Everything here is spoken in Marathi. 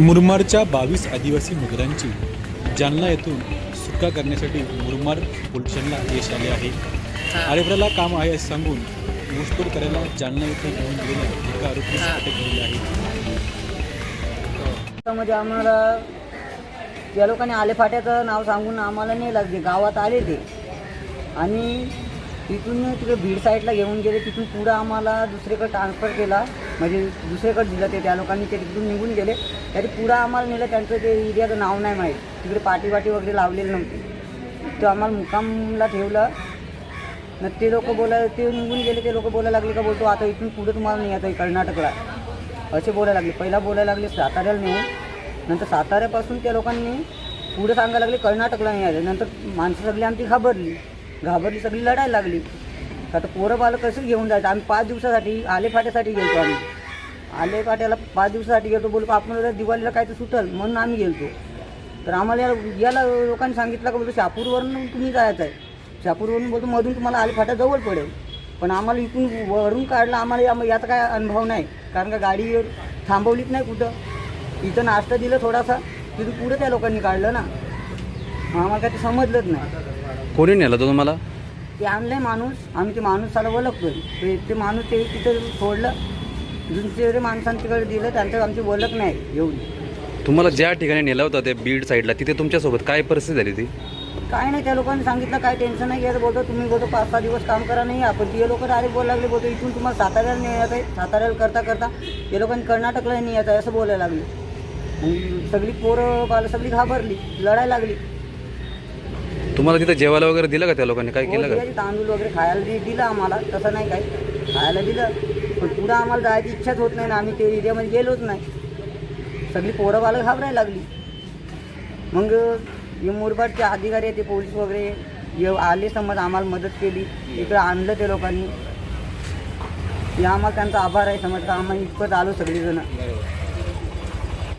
मुरमाडच्या बावीस आदिवासी मजुरांची जालना येथून सुटका करण्यासाठी मुरमाड पोलिसांना यश आले आहे. आरेफराला काम आहे असे सांगून घुसखोर करायला जालना येथे घेऊन गेलेल्या एका आरोपीस अटक केली आहे. त्यामध्ये आम्हाला या लोकांनी आले फाट्याचं नाव सांगून आम्हाला नाही लागले गावात आले ते. आणि तिथून तिकडे बीड साईडला घेऊन गेले तिथून पुढं आम्हाला दुसरीकडे ट्रान्सफर केला. म्हणजे दुसरीकडे दिलं ते त्या लोकांनी ते तिथून निघून गेले. तरी पुढं आम्हाला नेलं त्यांचं ते एरियाचं नाव नाही माहीत. तिकडे पाटी वाटी वगैरे लावलेलं नव्हती. तो आम्हाला मुकामला ठेवलं. न ते लोक बोलाय ते निघून गेले ते लोक बोलायला लागले का? बोलतो आता इथून पुढे तुम्हाला नाही आता कर्नाटकला. असे बोलायला लागले. पहिला बोलायला लागले साताऱ्याला नेऊन. नंतर साताऱ्यापासून त्या लोकांनी पुढे सांगायला लागले कर्नाटकला नाही आले नंतर माणसं सगळी आमची घाबरली. घाबरली सगळी लढायला लागली. आता पोरं बालं कसं घेऊन जायचं? आम्ही पाच दिवसासाठी आलेफाट्यासाठी गेलतो आम्ही. आलेफाट्याला पाच दिवसासाठी गेलो बोलतो आपण दिवाळीला काय तर सुटल म्हणून आम्ही गेलतो. तर आम्हाला या- याला लोकांनी सांगितलं का बोलतो शापूरवरून तुम्ही जायचं आहे. शापूरवरून बोलतो मधून तुम्हाला आलेफाट्या जवळ पडेल. पण आम्हाला इथून वरून काढलं आम्हाला याचा काय अनुभव नाही. कारण का गाडी थांबवलीच नाही कुठं. इथं नाश्ता दिलं थोडासा तिथून पुढे त्या लोकांनी काढलं ना. आम्हाला काय ते समजलंच नाही. कोणी नेलं तो तुम्हाला? ते आणलंय माणूस. आम्ही ते माणूस साला ओळखतोय. ते ते माणूस ते तिथं सोडलं. जुनचे माणसांकडे दिलं त्यांचं आमची ओळख नाही एवढी. तुम्हाला ज्या ठिकाणी नेलं होतं ते बीड साईडला तिथे तुमच्यासोबत काय परिस्थिती झाली ती काय नाही त्या लोकांनी सांगितलं काय टेन्शन नाही घ्यायचं बोलतो तुम्ही बोलतो पाच सहा दिवस काम करा नाही आपण ते लोक डायरेक्ट बोलायला लागले बोलतो इथून तुम्हाला साताऱ्याला नाही येत आहे साताऱ्याला करता करता ते लोकांनी कर्नाटकला नाही येत आहे असं बोलायला लागले. मग सगळी पोरं बालं सगळी घाबरली लढायला लागली. तुम्हाला तिथं जेवायला वगैरे दिलं का त्या लोकांनी? काय हो, केलं का? तांदूळ वगैरे खायला दि- दिलं आम्हाला तसं नाही काय खायला दिलं पण पुढं आम्हाला जायची इच्छाच होत नाही ना. आम्ही ते एरियामध्ये गेलोच नाही. सगळी पोरं बालं घाबरायला लागली. मग हे मुरबाडचे अधिकारी आहे ते पोलीस वगैरे ये आले समज आम्हाला मदत केली. इकडे आणलं ते लोकांनी. हे आम्हाला त्यांचा आभार आहे समज का आम्हाला इतकंच आलो सगळेजण.